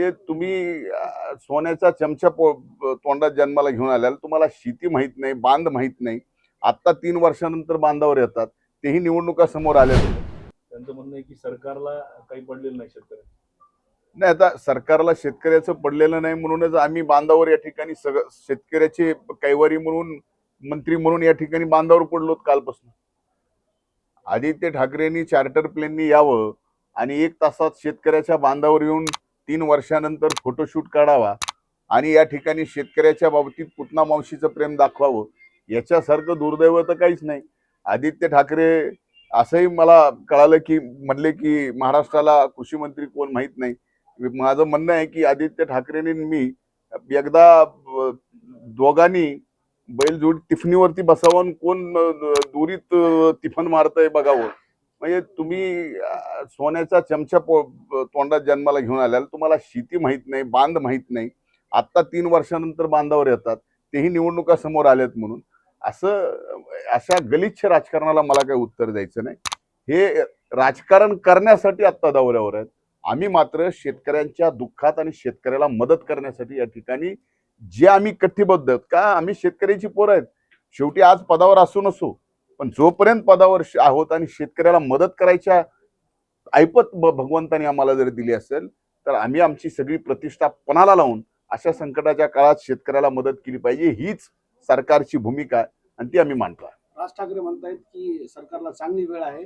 म्हणजे तुम्ही सोन्याचा चमचा पो- तोंडात जन्माला घेऊन आल्याल तुम्हाला शेती माहीत नाही बांध माहीत नाही. आता तीन वर्षानंतर बांधावर येतात. तेही निवडणुका समोर आल्या त्यांचं म्हणणं आहे की सरकारला काही पडलेलं नाही शेतकऱ्यांना नाही आता सरकारला शेतकऱ्याचं पडलेलं नाही म्हणूनच आम्ही बांधावर या ठिकाणी सगळं शेतकऱ्याचे कैवारी म्हणून मंत्री म्हणून या ठिकाणी बांधावर पडलो कालपासून. आदित्य ठाकरेंनी चार्टर प्लेननी यावं आणि एक तासात शेतकऱ्याच्या बांधावर येऊन तीन वर्षानंतर फोटोशूट काढावा आणि या ठिकाणी शेतकऱ्याच्या बाबतीत पुतना मावशीचं प्रेम दाखवावं याच्यासारखं दुर्दैव तर काहीच नाही. आदित्य ठाकरे असंही मला कळालं की म्हणले की महाराष्ट्राला कृषी मंत्री कोण माहीत नाही. माझं म्हणणं आहे की आदित्य ठाकरेंनी मी एकदा दोघांनी बैलजोडी टिफनीवरती बसावं आणि कोण दुरीत दोरीत अं, टिफन मारतंय बघावं. म्हणजे तुम्ही सोन्याचा चमचा पो तोंडात जन्माला घेऊन आल्याल तुम्हाला शेती माहीत नाही बांध माहीत नाही. आत्ता तीन वर्षानंतर बांधावर येतात. तेही निवडणुका समोर आल्यात म्हणून. असं अशा गलिच्छ राजकारणाला मला काही उत्तर द्यायचं नाही. हे राजकारण करण्यासाठी आत्ता दौऱ्यावर आहेत. आम्ही मात्र शेतकऱ्यांच्या दुःखात आणि शेतकऱ्याला मदत करण्यासाठी या ठिकाणी जे आम्ही कटिबद्ध आहोत का आम्ही शेतकऱ्याची पोरं आहेत. शेवटी आज पदावर असू नसू. पण जोपर्यंत पदावर आहोत आणि शेतकऱ्याला मदत करायच्या ऐपत भगवंतानी आम्हाला जर दिली असेल तर आम्ही आमची सगळी प्रतिष्ठा पणाला लावून अशा संकटाच्या काळात शेतकऱ्याला मदत केली पाहिजे हीच सरकारची भूमिका आणि ती आम्ही मांडतो राज ठाकरे म्हणतायत की सरकारला चांगली वेळ आहे.